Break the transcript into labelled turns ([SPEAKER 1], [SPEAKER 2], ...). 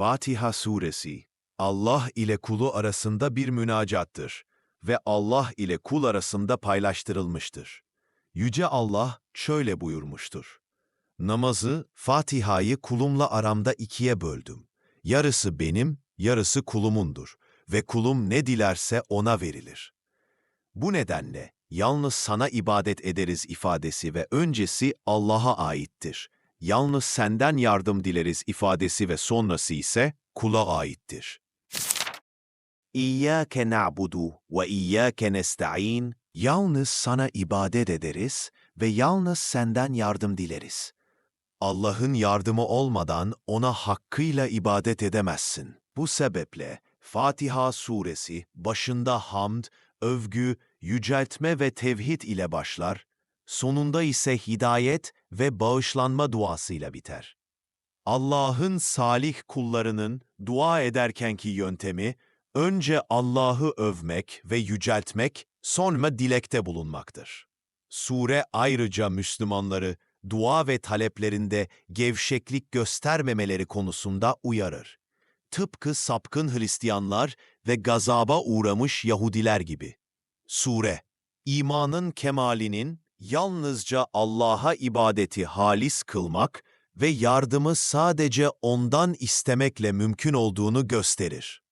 [SPEAKER 1] Fatiha Suresi Allah ile kulu arasında bir münacattır ve Allah ile kul arasında paylaştırılmıştır. Yüce Allah şöyle buyurmuştur. Namazı, Fatiha'yı kulumla aramda ikiye böldüm. Yarısı benim, yarısı kulumundur ve kulum ne dilerse ona verilir. Bu nedenle yalnız sana ibadet ederiz ifadesi ve öncesi Allah'a aittir. Yalnız senden yardım dileriz ifadesi ve sonrası ise kula aittir. İyyâke na'budu ve iyyâke nesta'in. Yalnız sana ibadet ederiz ve yalnız senden yardım dileriz. Allah'ın yardımı olmadan ona hakkıyla ibadet edemezsin. Bu sebeple Fatiha suresi başında hamd, övgü, yüceltme ve tevhid ile başlar, sonunda ise hidayet ve bağışlanma duasıyla biter. Allah'ın salih kullarının dua ederkenki yöntemi, önce Allah'ı övmek ve yüceltmek, sonra dilekte bulunmaktır. Sure ayrıca Müslümanları dua ve taleplerinde gevşeklik göstermemeleri konusunda uyarır. Tıpkı sapkın Hristiyanlar ve gazaba uğramış Yahudiler gibi. Sure, imanın kemalinin yalnızca Allah'a ibadeti halis kılmak ve yardımı sadece O'ndan istemekle mümkün olduğunu gösterir.